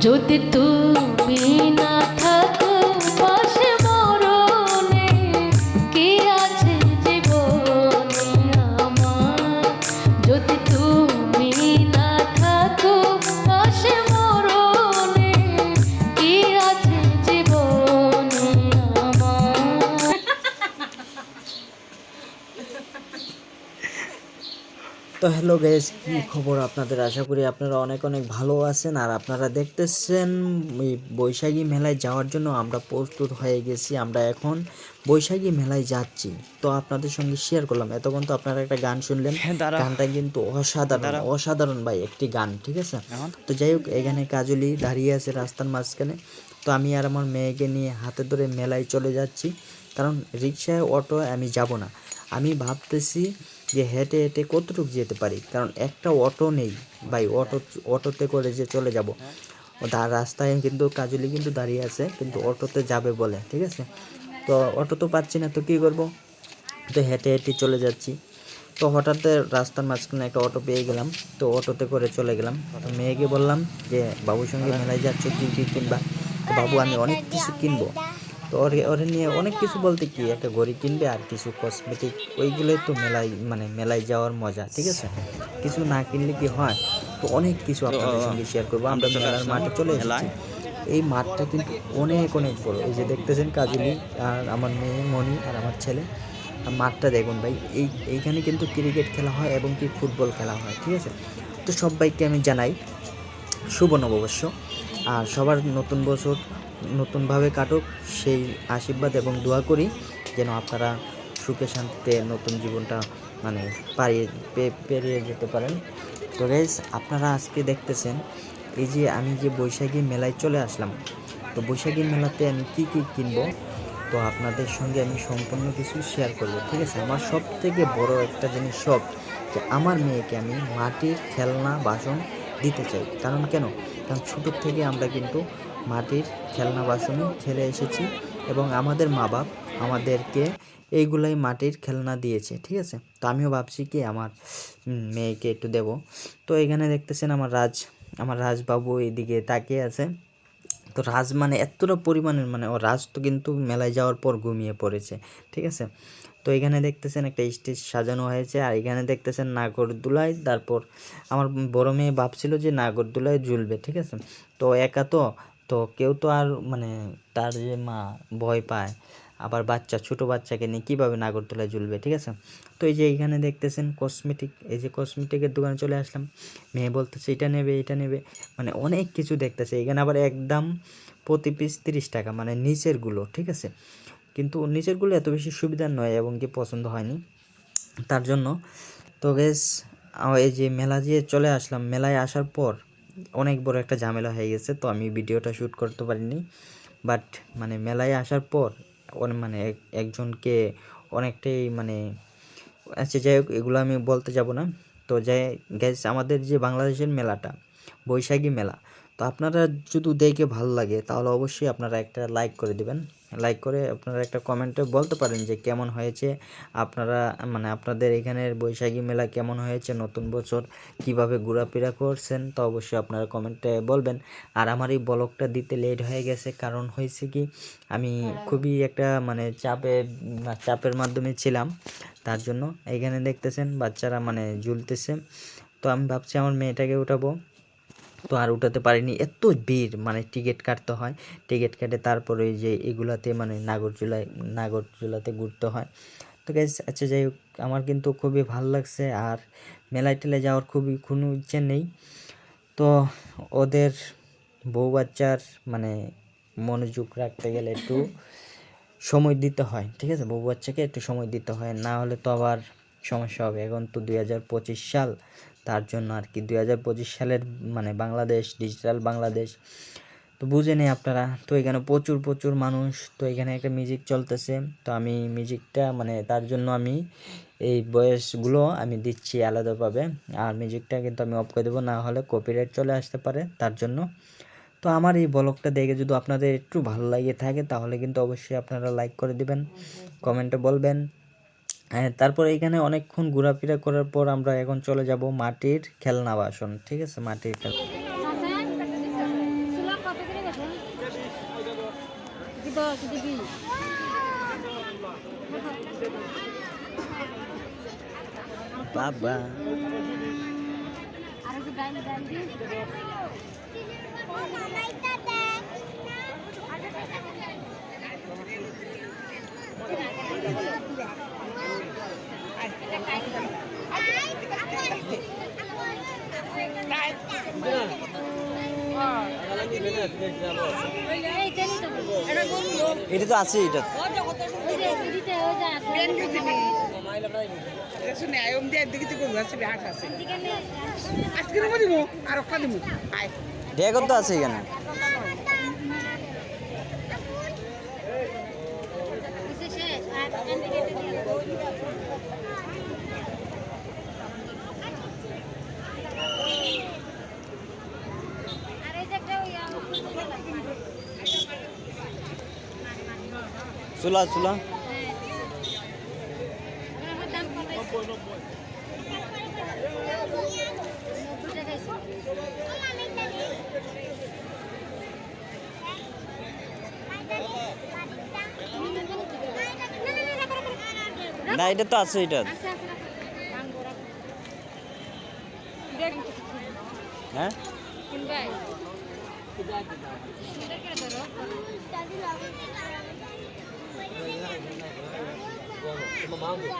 যদি তুমি না থাকো তো হ্যালো গাইস কি খবর আপনাদের? আশা করি আপনারা অনেক অনেক ভালো আছেন। আর আপনারা দেখতেছেন এই বৈশাখী মেলায় যাওয়ার জন্য আমরা প্রস্তুত হয়ে গেছি। আমরা এখন বৈশাখী মেলায় যাচ্ছি। তো আপনাদের সঙ্গে শেয়ার করলাম। এতক্ষণ তো আপনারা একটা গান শুনলেন। গানটা কিন্তু অসাধারণ অসাধারণ ভাই একটি গান ঠিক আছে? তো যাই হোক এখানে কাজলি দাঁড়িয়ে আছে রাস্তার মাঝখানে। তো আমি আর আমার মেয়েকে নিয়ে হাতে ধরে মেলায় চলে যাচ্ছি। কারণ রিক্সায় অটো আমি যাব না। আমি ভাবতেছি যে হেঁটে হেঁটে কতটুকু যেতে পারি? কারণ একটা অটো নেই। ভাই, অটো, অটোতে করে যে চলে যাব। রাস্তায় কিন্তু কাজলি কিন্তু দাঁড়িয়ে আছে, কিন্তু অটোতে যাবে বলে, ঠিক আছে? তো অটো তো পাচ্ছি না, তো কী করব? তো হেঁটে হেঁটে চলে যাচ্ছি। তো হঠাৎ রাস্তার মাঝখানে একটা অটো পেয়ে গেলাম। তো অটোতে করে চলে গেলাম। তো মেয়েকে বললাম যে, বাবুর সঙ্গে মেলায় যাচ্ছ, কী কী কিনবা? তো, বাবু, আমি অনেক কিছু কিনবো। তো ওরে ওরে নিয়ে অনেক কিছু বলতে কি একটা ঘড়ি কিনবে আর কিছু কসমেটিক ওইগুলোই তো মেলায় মানে মেলায় যাওয়ার মজা ঠিক আছে? কিছু না কিনলে কি হয়? তো অনেক কিছু আপনাদের সঙ্গে শেয়ার করব। আমরা মেলার মাঠে চলে এসেছি। এই মাঠটা কিন্তু অনেক অনেক বড়। এই যে দেখতেছেন কাজলি আর আমার মেয়ে মনি আর আমার ছেলে। আর মাঠটা দেখুন ভাই এই এইখানে কিন্তু ক্রিকেট খেলা হয় এবং কি ফুটবল খেলা হয় ঠিক আছে? তো সবাইকে আমি জানাই শুভ নববর্ষ। আর সবার নতুন বছর নতুনভাবে কাটুক, সেই আশীর্বাদ এবং দোয়া করি যেন আপনারা সুখে শান্তিতে নতুন জীবনটা মানে পারিয়ে পেরিয়ে যেতে পারেন। তো গাইজ আপনারা আজকে দেখতেছেন, এই যে আমি যে বৈশাখী মেলায় চলে আসলাম, তো বৈশাখী মেলাতে আমি কি কি কিনবো, তো আপনাদের সঙ্গে আমি সম্পূর্ণ কিছু শেয়ার করব, ঠিক আছে? আমার সব থেকে বড় একটা জিনিস সব যে আমার মেয়েকে আমি মাটির খেলনা, বাসন দিতে চাই। কারণ কেন? কারণ ছোটোর থেকে আমরা কিন্তু মাটির খেলনা বাসনই খেলে এসেছি এবং আমাদের মা বাপ আমাদেরকে এইগুলাই মাটির খেলনা দিয়েছে, ঠিক আছে? তো আমিও ভাবছি কি আমার মেয়েকে একটু দেব। তো এখানে দেখতেছেন আমার রাজ, আমার রাজবাবু এইদিকে তাকিয়ে আছে। তো রাজ মানে এতটা পরিমাণের মানে ও রাজ তো কিন্তু মেলায় যাওয়ার পর ঘুমিয়ে পড়েছে, ঠিক আছে? তো এখানে দেখতেছেন একটা স্টেজ সাজানো হয়েছে আর এখানে দেখতেছেন নাগরদোলায়, তারপর আমার বড় মেয়ে ভাবছিল যে নাগরদোলায় ঝুলবে, ঠিক আছে? তো একা তো তো কেউ তো আর মানে তার যে মা ভয় পায়, আবার বাচ্চা, ছোট বাচ্চাকে নিয়ে কীভাবে নাগরদোলায় ঝুলবে, ঠিক আছে? তো এই যে এইখানে দেখতেছেন কসমেটিক এই যে কসমেটিকের দোকানে চলে আসলাম, মেয়ে বলতেছে, এটা নেবে এটা নেবে। মানে অনেক কিছু দেখতেছে, এখানে আবার একদম প্রতি পিস তিরিশ টাকা মানে নিচেরগুলো ঠিক আছে? কিন্তু নিচেরগুলো এত বেশি সুবিধার নয়, এবং কি পছন্দ হয়নি তার জন্য। তো গেস এই যে মেলা দিয়ে চলে আসলাম, মেলায় আসার পর অনেক বড় একটা ঝামেলা হয়ে গেছে, তো আমি ভিডিওটা শ্যুট করতে পারিনি। বাট মানে মেলায় আসার পর মানে এক- একজনকে অনেকটাই মানে আচ্ছা যাই হোক, এগুলো আমি বলতে যাব না। তো যাই গ্যাস আমাদের যে বাংলাদেশের মেলাটা, বৈশাখী মেলা তো আপনারা যদি দেখে ভালো লাগে তাহলে অবশ্যই আপনারা একটা লাইক করে দিবেন। লাইক করে আপনারা একটা কমেন্টে বলতে পারেন যে কেমন হয়েছে আপনারা মানে আপনাদের এখানের বৈশাখী মেলা কেমন হয়েছে নতুন বছর কীভাবে ঘোরাফেরা করছেন তো অবশ্যই আপনারা কমেন্টে বলবেন। আর আমার এই ব্লগটা দিতে লেট হয়ে গেছে কারণ হয়েছে কি আমি খুবই একটা মানে চাপে চাপের মাধ্যমে ছিলাম। তার জন্য এখানে দেখতেছেন বাচ্চারা মানে ঝুলতেছে। তো আমি ভাবছি আমার মেয়েটাকে উঠাবো। তো আর উঠাতে পারিনি। এত ভিড় মানে টিকিট কাটতে হয়। টিকিট কেটে তারপরে ওই যে এগুলাতে মানে নাগরচুলায় নাগরচুলাতে ঘুরতে হয়। তো গ্যাস আচ্ছা যাই হোক, আমার কিন্তু খুবই ভালো লাগছে আর মেলায় টেলায় যাওয়ার খুবই কোনো ইচ্ছে নেই। তো ওদের বউ বাচ্চার মানে মনোযোগ রাখতে গেলে একটু সময় দিতে হয়, ঠিক আছে? বউ বাচ্চাকে একটু সময় দিতে হয়, না হলে তো আবার সমস্যা হবে। এখন তো দুই হাজার পঁচিশ সাল তার জন্য আর কি। দুই হাজার পঁচিশ সালের মানে বাংলাদেশ ডিজিটাল বাংলাদেশ। তো বুঝে নেই আপনারা। তো এখানে প্রচুর প্রচুর মানুষ। তো এখানে একটা মিউজিক চলতেছে। তো আমি মিউজিকটা মানে তার জন্য আমি এই বয়সগুলো আমি দিচ্ছি আলাদাভাবে। আর মিউজিকটা কিন্তু আমি অফ করে দেবো। না হলে কপিরাইট চলে আসতে পারে তার জন্য। তো আমার এই ব্লগটা দেখে যদি আপনাদের একটু ভালো লাগে থাকে, তাহলে কিন্তু অবশ্যই আপনারা লাইক করে দিবেন কমেন্টে বলবেন। হ্যাঁ তারপর এখানে অনেকক্ষণ ঘোরাফেরা করার পর আমরা এখন চলে যাব মাটির খেলনা বাসন, ঠিক আছে? মাটির খেলনা বাবা। এটা তো আছে এটা। ওই যে দিতে ওই যে আছে শুনে আয়ম দিয়ে দিকে থেকে আছে হাট আছে দিকে নে আজকে নেব দিব আর একটা দিব আয় ড্রাগন তো আছে এখানে কিসে শেষ আর এদিকে আর এই যে একটা ওই চুলা চুলা আমার দাম কত নব্বই টাকা না এটা তো আছে এটা হ্যাঁ কিনবাই మామూలు